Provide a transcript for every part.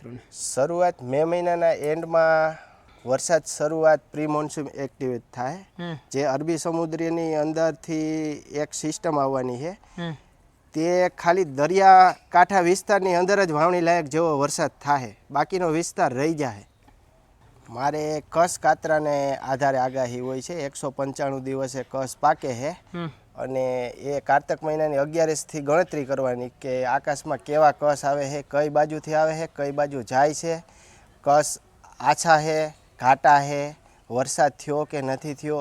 મિત્રોને શરૂઆત મે મહિનાના એન્ડમાં વરસાદ શરૂઆત પ્રી મોન્સૂન એક્ટિવેટ થાય. જે અરબી સમુદ્રની અંદરથી એક સિસ્ટમ આવવાની છે. તે ખાલી દરિયા કાંઠા વિસ્તારની અંદર જ વાવણી લાયક જેવો વરસાદ થાય બાકીનો વિસ્તાર રહી જાય મારે કસ કાતરાને આધારે આગાહી હોય છે. એકસો પંચાણું દિવસે કસ પાકે છે અને એ કારતક મહિનાની અગિયારસથી ગણતરી કરવાની કે આકાશમાં કેવા કસ આવે છે, કઈ બાજુથી આવે છે, કઈ બાજુ જાય છે, કસ આછા છે, ઘાટા છે, વરસાદ થયો કે નથી થયો,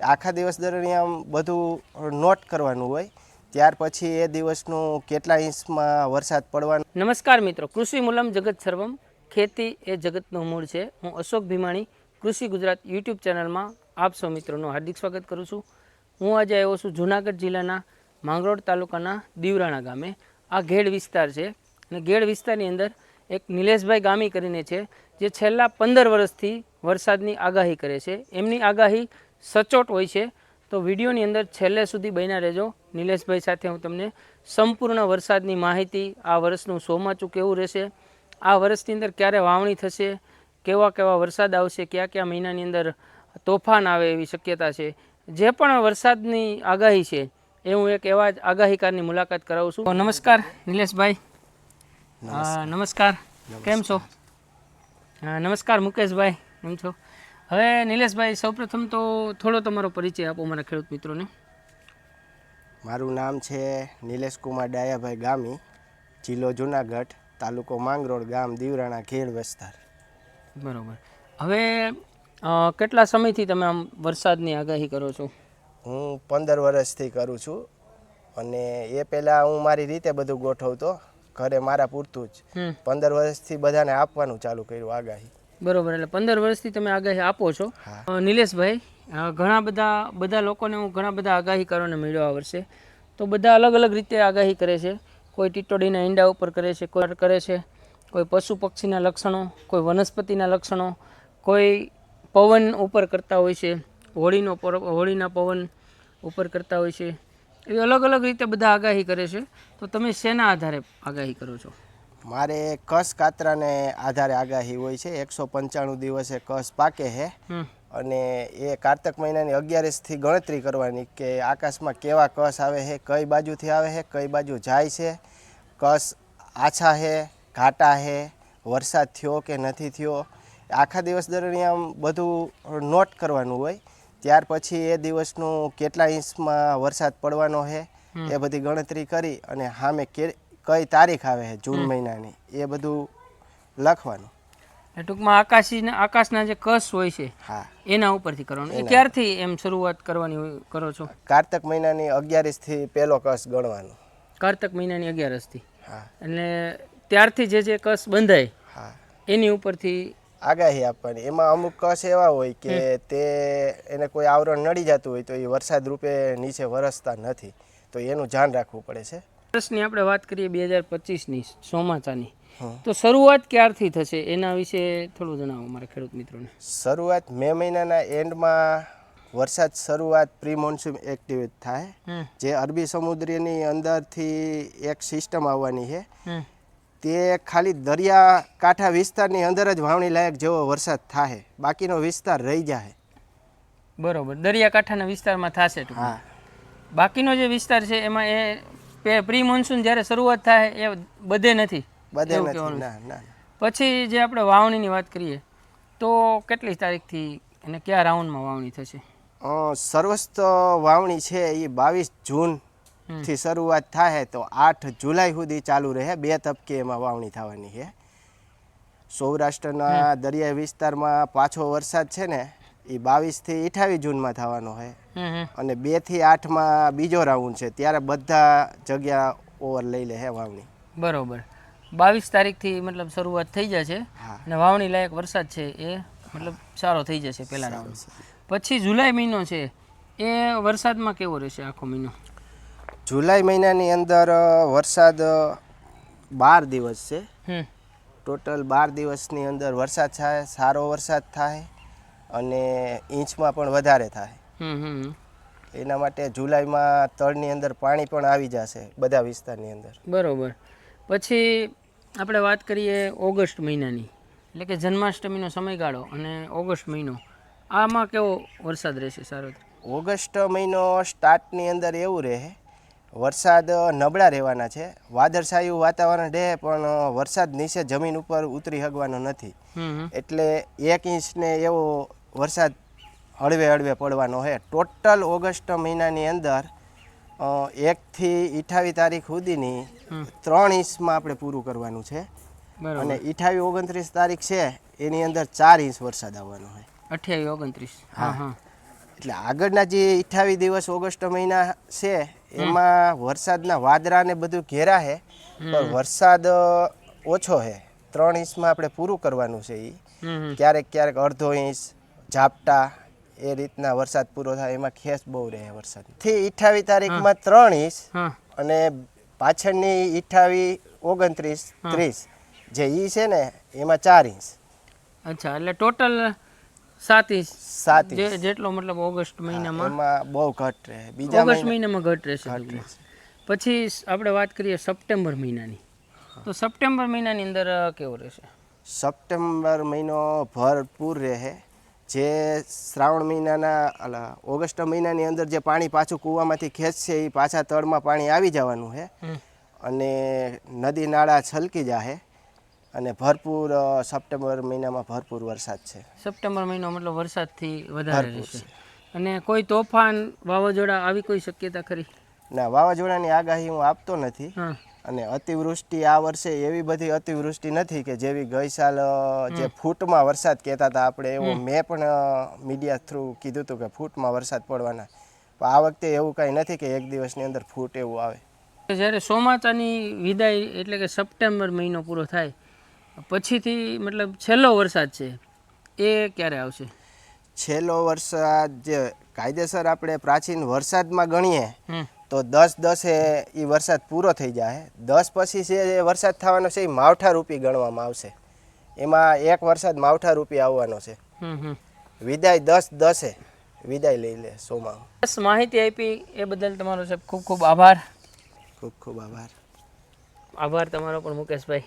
આખા દિવસ દરમિયાન બધું નોટ કરવાનું હોય. ત્યાર પછી એ દિવસનું કેટલા ઇંચમાં વરસાદ પડવાનો? નમસ્કાર મિત્રો, કૃષિ મૂલમ જગત સર્વમ. ખેતી એ જગતનું મૂળ છે. હું અશોક ભીમાણી, કૃષિ ગુજરાત યુટ્યુબ ચેનલમાં આપ સૌ મિત્રોનું હાર્દિક સ્વાગત કરું છું. હું આજે આવ્યો છું જુનાગઢ જિલ્લાના માંગરોળ તાલુકાના દીવરાણા ગામે. આ ઘેડ વિસ્તાર છે અને ઘેડ વિસ્તારની અંદર એક નિલેશભાઈ ગામી કરીને છે, જે છેલ્લા પંદર વર્ષથી વરસાદની આગાહી કરે છે. એમની આગાહી સચોટ હોય છે. તો વિડીયોની અંદર છેલ્લે સુધી બન્યા રહેજો. નિલેશભાઈ સાથે હું તમને સંપૂર્ણ વરસાદની માહિતી આ વર્ષનું ચોમાચું કેવું રહેશે, આ વર્ષની અંદર ક્યારે વાવણી થશે, કેવા કેવા વરસાદ આવશે, કયા કયા મહિનાની અંદર તોફાન આવે એવી શક્યતા છે જે પણ વરસાદની આગાહી છે એ હું એક એવા જ આગાહીકારની મુલાકાત કરાવું છું. નમસ્કાર નિલેશભાઈ. હા, નમસ્કાર. કેમ છો? નમસ્કાર મુકેશભાઈ. કેમ છો? હવે નિલેશભાઈ સૌપ્રથમ તો થોડો તમારો પરિચય આપો મારા ખેડૂત મિત્રોને. મારું નામ છે નિલેશ કુમાર ડાયાભાઈ ગામી જિલ્લો જુનાગઢ તાલુકો માંગરોળ ગામ દીવરાણા ખેડ વિસ્તાર. બરોબર. હવે કેટલા સમયથી તમે આમ વરસાદની આગાહી કરો છો? હું પંદર વર્ષથી કરું છું અને એ પહેલાં હું મારી રીતે બધું ગોઠવતો ઘરે મારા પૂરતું જ. પંદર વર્ષથી બધાને આપવાનું ચાલુ કર્યું આગાહી. બરોબર એટલે પંદર વર્ષથી તમે આગાહી આપો છો. નિલેશભાઈ ઘણા બધા બધા લોકોને હું ઘણા બધા આગાહી કરવાને મળ્યો આ વર્ષે. તો બધા અલગ અલગ રીતે આગાહી કરે છે. કોઈ ટીટોડીના ઈંડા ઉપર કરે છે કોઈ કરે છે. કોઈ પશુ પક્ષીના લક્ષણો કોઈ વનસ્પતિના લક્ષણો કોઈ પવન ઉપર કરતા હોય છે હોળીનો હોળીના પવન ઉપર કરતા હોય છે. એવી અલગ અલગ રીતે બધા આગાહી કરે છે. તો તમે શેના આધારે આગાહી કરો છો? મારે કસ કાતરાને આધારે આગાહી હોય છે. એકસો પંચાણું દિવસે કસ પાકે છે અને એ કારતક મહિનાની અગિયારસથી ગણતરી કરવાની કે આકાશમાં કેવા કસ આવે છે કઈ બાજુથી આવે છે કઈ બાજુ જાય છે કસ આછા છે ઘાટા છે વરસાદ થયો કે નથી થયો આખા દિવસ દરમિયાન બધું નોટ કરવાનું હોય. ત્યાર પછી એ દિવસનું કેટલા ઇંચમાં વરસાદ પડવાનો છે એ બધી ગણતરી કરી અને સામે કઈ તારીખ આવે છે જૂન મહિનાની એ બધું લખવાનું. ટૂંકમાં આકાશીના આકાશના જે કસ હોય છે હા. એના ઉપરથી કરવાનું. એ ક્યારથી એમ શરૂઆત કરવાની કરો છો? કારતક મહિનાની અગિયારસથી પહેલો કસ ગણવાનો. કારતક મહિનાની અગિયારસથી. હા. એટલે ત્યારથી જે જે કસ બંધાય હા. એની ઉપરથી આગાહી આપવાની. એમાં અમુક કસ એવા હોય કે તે એને કોઈ આવરણ નડી જતું હોય તો એ વરસાદ રૂપે નીચે વરસતા નથી. તો એનું ધ્યાન રાખવું પડે છે. વર્ષની આપણે વાત કરીએ બે હજાર પચીસની ચોમાસાની. તો શરૂઆત ક્યારથી થશે? એના વિશે થોડું જણાવો મારા ખેડૂત મિત્રોને. શરૂઆત મે મહિનાના એન્ડમાં વરસાદ શરૂઆત પ્રી મોન્સૂન એક્ટિવેટ થાય જે અરબી સમુદ્રની અંદરથી એક સિસ્ટમ આવવાની છે. તે ખાલી દરિયા કાંઠા વિસ્તારની અંદર જ વાવણી લાયક જેવો વરસાદ થાય બાકીનો વિસ્તાર રહી જાય બરોબર. દરિયાકાંઠાના વિસ્તારમાં થશે હા. બાકીનો જે વિસ્તાર છે એમાં એ પ્રી મોન્સૂન જ્યારે શરૂઆત થાય એ બધે નથી. બધે નથી. ના ના. પછી જે આપણે વાવણીની વાત કરીએ તો કેટલી તારીખથી અને કયા રાઉન્ડમાં વાવણી થશે? સર્વસ્ત વાવણી છે એ બાવીસ જૂન થી શરૂઆત થાય તો આઠ જુલાઈ સુધી ચાલુ રહે. બે તબકે એમાં વાવણી થવાની છે. સૌરાષ્ટ્રના દરિયાઈ વિસ્તારમાં પાછો વરસાદ છે ને એ બાવીસથી અઠાવીસ જૂનમાં થવાનો છે. અને બેથી આઠમાં બીજો રાઉન્ડ છે. ત્યારે બધા જગ્યા ઓવર લઈ લે છે વાવણી. બરોબર. બાવીસ તારીખથી મતલબ શરૂઆત થઈ જશે. અને વાવણી લાયક વરસાદ છે એ મતલબ સારો થઈ જશે પહેલા રાઉન્ડ. પછી જુલાઈ મહિનો છે એ વરસાદમાં કેવો રહેશે આખો મહિનો? જુલાઈ મહિનાની અંદર વરસાદ બાર દિવસ છે. હમ. ટોટલ બાર દિવસની અંદર વરસાદ થાય સારો વરસાદ થાય અને ઇંચમાં પણ વધારે થાય. એના માટે જુલાઈમાં તળની અંદર પાણી પણ આવી જશે બધા વિસ્તારની અંદર. બરોબર. પછી આપણે વાત કરીએ ઓગસ્ટ મહિનાની એટલે કે જન્માષ્ટમીનો સમયગાળો અને ઓગસ્ટ મહિનો. આમાં કેવો વરસાદ રહેશે સારો? ઓગસ્ટ મહિનો સ્ટાર્ટની અંદર એવું રહે વરસાદ નબળા રહેવાના છે. વાદળછાયું વાતાવરણ રહે પણ વરસાદ નીચે જમીન ઉપર ઉતરી હગવાનો નથી. એટલે એક ઇંચને એવો વરસાદ હળવે હળવે પડવાનો છે. ટોટલ ઓગસ્ટ મહિનાની અંદર એકથી અઠાવીસ તારીખ સુધીની ત્રણ ઇંચમાં આપણે પૂરું કરવાનું છે. અને અઠાવીસ ઓગણત્રીસ તારીખ છે એની અંદર ચાર ઇંચ વરસાદ આવવાનો હોય અઠ્યાવીસ ઓગણત્રીસ. હા હા. એટલે આગળના જે અઠાવીસ દિવસ ઓગસ્ટ મહિના છે એમાં વરસાદના વાદળા ને બધું ઘેરા છે પણ વરસાદ ઓછો છે ત્રણ ઇંચમાં આપણે પૂરું કરવાનું છે એ. ક્યારેક ક્યારેક અડધો ઇંચ ઝાપટા એ રીતના વરસાદ પૂરો થાય એમાં ખેસ બહુ રહે વરસાદ. થી અઠાવીસ તારીખમાં ત્રણ ઇંચ અને પાછળની અઠાવીસ ઓગણત્રીસ ત્રીસ જે ઈ છે ને એમાં ચાર ઇંચ. અચ્છા એટલે ટોટલ સાત ઇંચ સાત ઇંચ જેટલો મતલબ ઓગસ્ટ મહિનામાં. એમાં બહુ ઘટ રહે. બીજા ઓગસ્ટ મહિનામાં ઘટ રહેશે. પછી આપણે વાત કરીએ સપ્ટેમ્બર મહિનાની. તો સપ્ટેમ્બર મહિનાની અંદર કેવો રહેશે? સપ્ટેમ્બર મહિનો ભરપૂર રહે. જે શ્રાવણ મહિનાના ઓગસ્ટ મહિનાની અંદર જે પાણી પાછું કૂવામાંથી ખેંચશે એ પાછા તળમાં પાણી આવી જવાનું છે. અને નદી નાળા છલકી જાહે. અને ભરપૂર સપ્ટેમ્બર મહિનામાં ભરપૂર વરસાદ છે. સપ્ટેમ્બર મહિનો મતલબ વરસાદથી વધારે રહેશે. અને કોઈ તોફાન વાવાઝોડા આવી કોઈ શક્યતા ખરી? ના વાવાઝોડાની આગાહી હું આપતો નથી. અને અતિવૃષ્ટિ આ વર્ષે એવી બધી અતિવૃષ્ટિ નથી કે જેવી ગઈ સાલ જે ફૂટમાં વરસાદ કહેતા હતા આપણે એવો મેં પણ મીડિયા થ્રુ કીધું હતું કે ફૂટમાં વરસાદ પડવાના. પણ આ વખતે એવું કાંઈ નથી કે એક દિવસની અંદર ફૂટ એવું આવે. જ્યારે ચોમાસાની વિદાય એટલે કે સપ્ટેમ્બર મહિનો પૂરો થાય પછીથી મતલબ છેલ્લો વરસાદ છે એ ક્યારે આવશે? છેલ્લો વરસાદ જે કાયદેસર આપણે પ્રાચીન વરસાદમાં ગણીએ તો દસ દસે એ વરસાદ પૂરો થઈ જાય. દસ પછી છે જે વરસાદ થવાનો છે એ માવઠા રૂપી ગણવામાં આવશે. એમાં એક વરસાદ માવઠા રૂપી આવવાનો છે. વિદાય દસ દસે વિદાય લઈ લે સોમાં. બસ માહિતી આપી એ બદલ તમારો સાહેબ ખૂબ ખૂબ આભાર. ખૂબ ખૂબ આભાર. આભાર તમારો પણ મુકેશભાઈ.